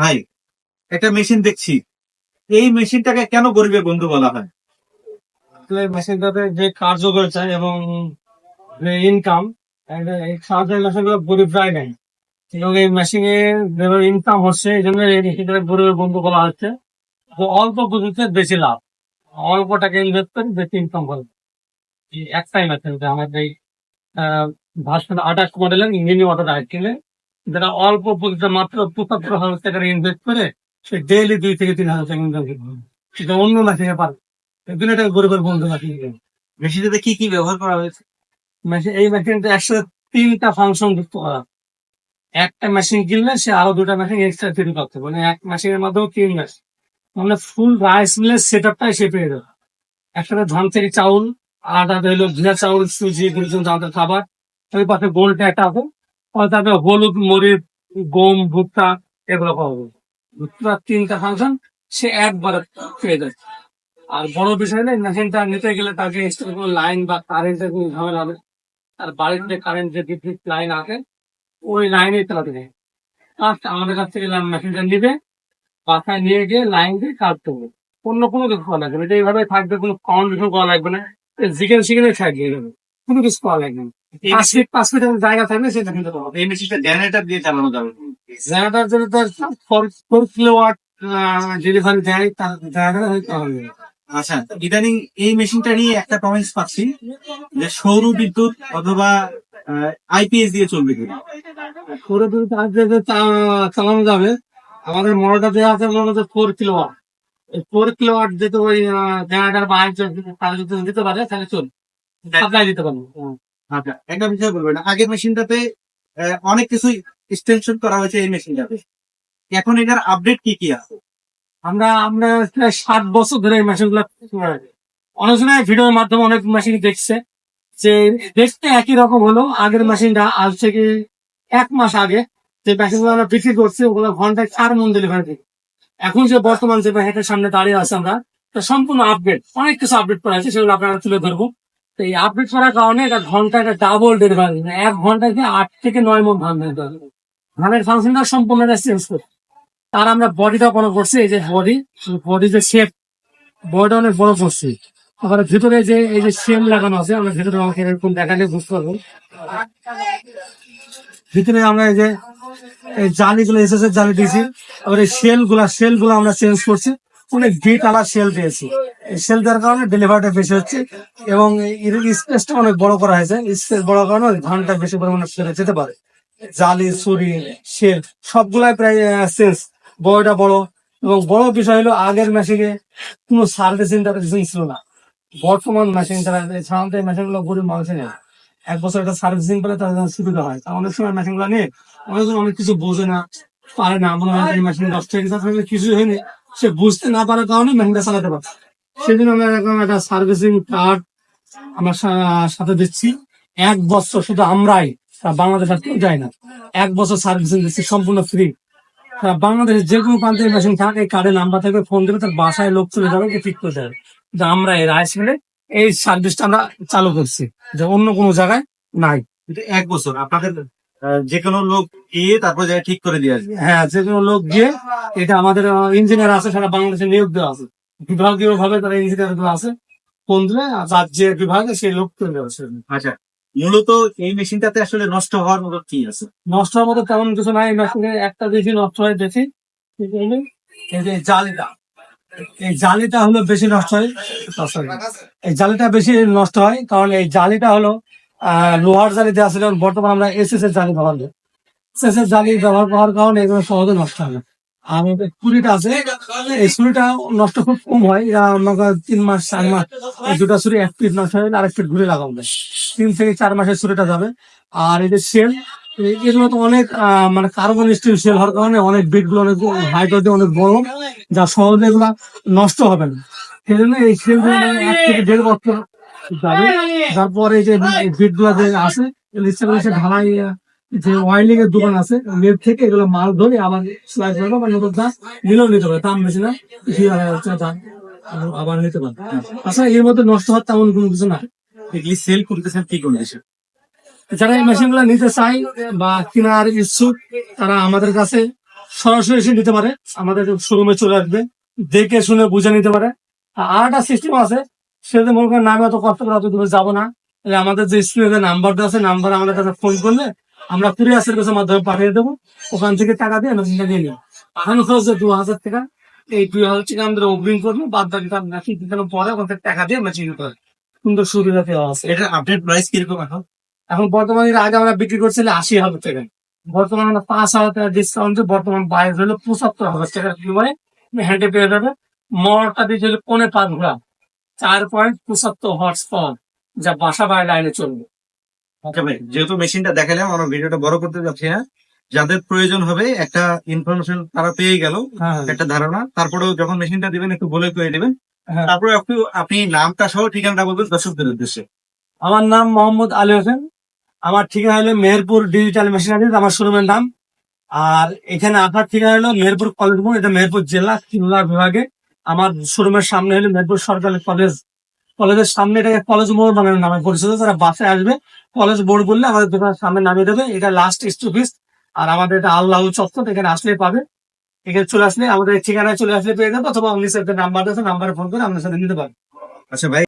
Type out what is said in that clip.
ভাই, একটা মেশিন দেখছি। এই মেশিনটাকে কেন গরিবের বন্ধু বলা হয়? আসলে মেশিনটাতে যে কার্যকারিতা এবং যে ইনকাম এই সাহায্যের মেশিনগুলো গরিব প্রায় নেই এবং এই মেশিনে যেভাবে ইনকাম হচ্ছে, এই জন্য এই মেশিনটাকে গরিবের বন্ধু বলা হচ্ছে। অল্প পুঁজিতে বেশি লাভ। অল্প টাকা ইনভেস্ট করে বেশি ইনকাম হবে এই একটাই মেশিন আমাদের এই ভার্সন আঠাশ মডেলের মিনি অটো রাইড কিনে যারা অল্প পুঁজিতে মাত্র পঁচাত্তর হাজার টাকা ইনভেস্ট করে সে ডেইলি দুই থেকে তিন হাজার টাকা ইনকাম করবে। সেটা অন্য মেশিনে পারে। এগুলো একটা গরিবের বন্ধু মেশিন মেশিনটাতে কি কি ব্যবহার করা হয়েছে? মেশিন এই মেশিনটা একশো তিনটা ফাংশন যুক্ত করা একটা মেশিন কিনলে সে আরও দুটা মেশিন এক্সট্রা ফ্রি পাচ্ছে মানে এক মেশিনের মাধ্যমে তিন মেশিন মানে ফুল রাইস মিলের সেট আপটাই সে পেয়ে যাবে। একসাথে ধান থেকে চাউল আটা হলো ঘিরা চাউল সুজি গুলজন আমাদের খাবার। ওই পাশে গোলটা একটা আছে। তারপরে হলুদ, মরিচ, গম, ভুট্টা এগুলো পাওয়া পুরো তিনটা ফাংশন সে একবারে পেয়ে যাচ্ছে আর বড় বিষয় নেই মেশিনটা নিতে গেলে তাকে লাইন বা কারেন্টের কোনো ঝামেলা হবে। আর বাড়ির যে কারেন্ট যে বিদ্যুৎ লাইন আছে, ওই লাইনে চালাতে নেই। ফার্স্ট আমাদের কাছ থেকে মেশিনটা নিবে, বাসায় নিয়ে গিয়ে লাইন দিয়ে কাটতে হবে অন্য কোনো কিছু করা লাগবে এটা এইভাবে থাকবে, কোনো ফাউন্ডেশন করা লাগবে না। জিকেন সিকেনে থাকবে এইভাবে কোনো কিছু লাগবে না। পাঁচ ফিট পাঁচ ফিট জায়গা থাকবে সেটা কিন্তু এই মেশিনটা জেনারেটর দিয়ে চালানো যাবে। Generator four four kilowatt delivery দেয় তার জায়গাটা হয়তো হবে আচ্ছা ইদানিং এই মেশিনটা নিয়ে একটা পাচ্ছি যে সৌর বিদ্যুৎ অথবা আইপিএস দিয়ে চলবে কিনা। দুটো চার্জ চালানো যাবে। আমাদের মোটরটা দেওয়া আছে মনে হচ্ছে ফোর কিলো ওয়াট এই ফোর কিলো ওয়াট যেহেতু ওই জেনারেটার বা তার যদি দিতে পারে তাহলে চল সাপ্লাই দিতে পারব। আচ্ছা একটা বিষয় বলবেন আগের মেশিনটাতে অনেক কিছু এক্সটেনশন করা হয়েছে এই মেশিনটাতে এখন এটার আপডেট কি কি আছে? আমরা আমরা প্রায় সাত বছর ধরে এই মেশিনগুলা অনেক সময় ভিডিওর মাধ্যমে অনেক মেশিন দেখছে যে দেখতে একই রকম হলো আগের মেশিনটা আজ থেকে এক মাস আগে যে মেশিনগুলো আমরা বিক্রি করছি ওগুলো ঘন্টায় চার মন ডেলিভারি দিই। এখন যে বর্তমান যে মেশিনটার সামনে দাঁড়িয়ে আছে আমরা সম্পূর্ণ আপডেট অনেক কিছু আপডেট করা আছে সেগুলো আপনারা তুলে ধরবো। এই আপডেট করার কারণে এটা ঘন্টায় একটা ডাবল ডেলিভারি এক ঘন্টায় কি আট থেকে নয় মন ধান দিতে হবে ধানের ফাংশনটা সম্পূর্ণ চেঞ্জ করতে তার আমরা বডিটা বড় করছি, এই যে বডি বডি যে শেপ বডিটা অনেক বড় করছি। আবার ভিতরে যে, এই যে সেম লাগানো আছে, আমরা ভিতরে আমাকে এরকম দেখালে বুঝতে পারব। ভিতরে আমরা এই যে, এই জালিগুলো এসেছে জালি দিয়েছি। আবার এই শেলগুলা শেলগুলো আমরা চেঞ্জ করছি। অনেক বিট শেল দিয়েছি। শেল দেওয়ার কারণে ডেলিভারিটা বেশি হচ্ছে এবং স্পেসটা অনেক বড় করা হয়েছে। স্পেস বড় কারণে ধানটা বেশি পরিমাণে যেতে পারে। জালি, ছুরি শেল সবগুলাই প্রায় সেন্স বড়। এবং বড় বিষয় হলো আগের মেশিনে কোনো ছিল না। বর্তমান মেশিন তারা সাধারণত এই মেশিনগুলো গরিব মানুষের নেই এক বছর একটা সার্ভিসিং পেলে তাদের সুবিধা হয়। তা অনেক সময় মেশিনগুলো নিয়ে অনেকজন অনেক কিছু বোঝে না, পারে না। মনে হয় মেশিন থেকে তাহলে কিছু হয়নি। সে বুঝতে না পারার কারণে মেশিনটা চালাতে পারছে সেজন্য আমরা এরকম একটা সার্ভিসিং কার্ড আমরা সাথে দিচ্ছি। এক বছর শুধু আমরাই বাংলাদেশ আর কেউ যায় না। এক বছর সার্ভিসিং দিচ্ছি, সম্পূর্ণ ফ্রি বাংলাদেশের যে কোনো প্রান্তে মেশিন থাকে এই কার্ডের নাম্বার থাকবে ফোন দেবে তার বাসায় লোক চলে যাবে, ঠিক করে দেবে। যে আমরা এই রাইস মিলে এই সার্ভিসটা আমরা চালু করছি, যে অন্য কোনো জায়গায় নাই। এক বছর আপনাদের যে কোনো লোক গিয়ে তারপর যায় ঠিক করে দিয়ে আসবে। হ্যাঁ যে কোনো লোক গিয়ে এটা আমাদের ইঞ্জিনিয়ার আছে সারা বাংলাদেশে নিয়োগ দেওয়া আছে। বিভাগীয় ভাবে তারা ইঞ্জিনিয়ারগুলো আছে ফোন দিলে যে বিভাগে সেই লোক চলে যাবে সেখানে। আচ্ছা মূলত এই মেশিনটাতে আসলে নষ্ট হওয়ার মতো কি আছে? নষ্ট হওয়ার মতো তেমন কিছু নাই মেশিনে একটা বেশি নষ্ট হয় বেশি। সেটা এই যে জালিটা এই জালিটা হলো বেশি নষ্ট হয় এই জালিটা বেশি নষ্ট হয় কারণ এই জালিটা হলো লোহার জালি দেওয়া যেমন বর্তমানে আমরা এসএস এর জালি ব্যবহার করি। এসএস এর জালি ব্যবহার করার কারণে এগুলো সহজে নষ্ট হবে আমাদের ছুরিটা আছে, এই ছুরিটা নষ্ট খুব কম হয়। আমাকে তিন মাস, চার মাস দুটা ছুরি এক ফিট নষ্ট হয় আরেক ফিট ঘুরে লাগাবো তিন থেকে চার মাসের ছুরিটা যাবে। আর এই যে সেল এগুলো তো অনেক মানে কার্বন স্টিল সেল হওয়ার কারণে অনেক বিটগুলো অনেক হাইট হতে অনেক বড় যা সহজে এগুলা নষ্ট হবে না। সেই জন্য এই সেল এক থেকে দেড় বছর যাবে। তারপরে এই যে বিটগুলা যে আছে ইচ্ছা করে সে ঢালাই যে ওয়াইলিং এর দোকান আছে নেট থেকে এগুলো মাল ধরে আবার সেলাই করবে বা নতুন দাস নিলেও নিতে পারে দাম বেশি না। দাম আবার নিতে পারে। আচ্ছা এর মধ্যে নষ্ট হওয়ার তেমন কোনো কিছু না। এগুলি সেল করতেছেন কি কন্ডিশন যারা এই মেশিনগুলো নিতে চায় বা কেনার ইচ্ছুক তারা আমাদের কাছে সরাসরি এসে নিতে পারে। আমাদের শোরুমে চলে আসবে দেখে শুনে বুঝে নিতে পারে। আর একটা সিস্টেম আছে সেটা মনে করেন আমি অত কষ্ট করে অত দূরে যাব না। আমাদের যে স্ক্রিনে নাম্বারটা আছে নাম্বার আমাদের কাছে ফোন করলে আমরা কুরিয়ার সার্ভিসের মাধ্যমে পাঠিয়ে দেবো। ওখান থেকে টাকা দিয়ে মেশিনটা নিয়ে নিও পাঠানো খরচ দু হাজার টাকা এই দুই হাজার টাকা আমাদের অগ্রিম করব বাদ বাকিটা মেশিন দিতে পরে ওখান থেকে টাকা দিয়ে আমরা নিতে হবে সুন্দর সুবিধা দেওয়া আছে। এটার আপডেট প্রাইস কীরকম এখন? এখন বর্তমানে আগে আমরা বিক্রি করছিলাম আশি হাজার টাকা। বর্তমানে আমরা পাঁচ হাজার টাকা ডিসকাউন্ট বর্তমান বাইরে হলো পঁচাত্তর হাজার বিনিময়ে হ্যান্ডে পেয়ে যাবে। মরটা দিয়েছে হলো পৌনে পাঁচ ঘোড়া চার পয়েন্ট পঁচাত্তর হর্স পাওয়ার যা বাসা বাড়ি লাইনে চলবে। যেহেতু মেশিনটা দেখালাম আমরা ভিডিওটা বড় করতে যাচ্ছি না যাদের প্রয়োজন হবে একটা ইনফরমেশন তারা পেয়ে গেল হ্যাঁ। একটা ধারণা। তারপরেও যখন মেশিনটা দিবেন একটু বলে করে দিবেন। হ্যাঁ। তারপরে একটু আপনি নামটা সহ ঠিকানাটা বলবেন দর্শকদের উদ্দেশ্যে। আমার নাম মোহাম্মদ আলী হোসেন। আমার ঠিকানা হলো মেহেরপুর ডিজিটাল মেশিনারি আমার শোরুমের নাম। আর এখানে আসার ঠিকানা হলো মেহেরপুর কলেজ মোড় এটা মেহেরপুর জেলা খুলনা বিভাগে। আমার শোরুমের সামনে হলো মেদপুর সরকারি কলেজ। কলেজের সামনে এটাকে কলেজ মোড় মানে নামে পরিচিত। তারা বাসে আসবে, কলেজ বোর্ড বললে আমাদের দোকানের সামনে নামিয়ে দেবে। এটা লাস্ট স্টপিস আর আমাদের এটা আল্লাহ চত্বর, এখানে আসলে পাবে। এখানে চলে আসলে আমাদের ঠিকানায় চলে আসলে পেয়ে যাবে, অথবা একটা নাম্বার আছে নাম্বারে ফোন করে আপনার সাথে নিতে পারবে। আচ্ছা ভাই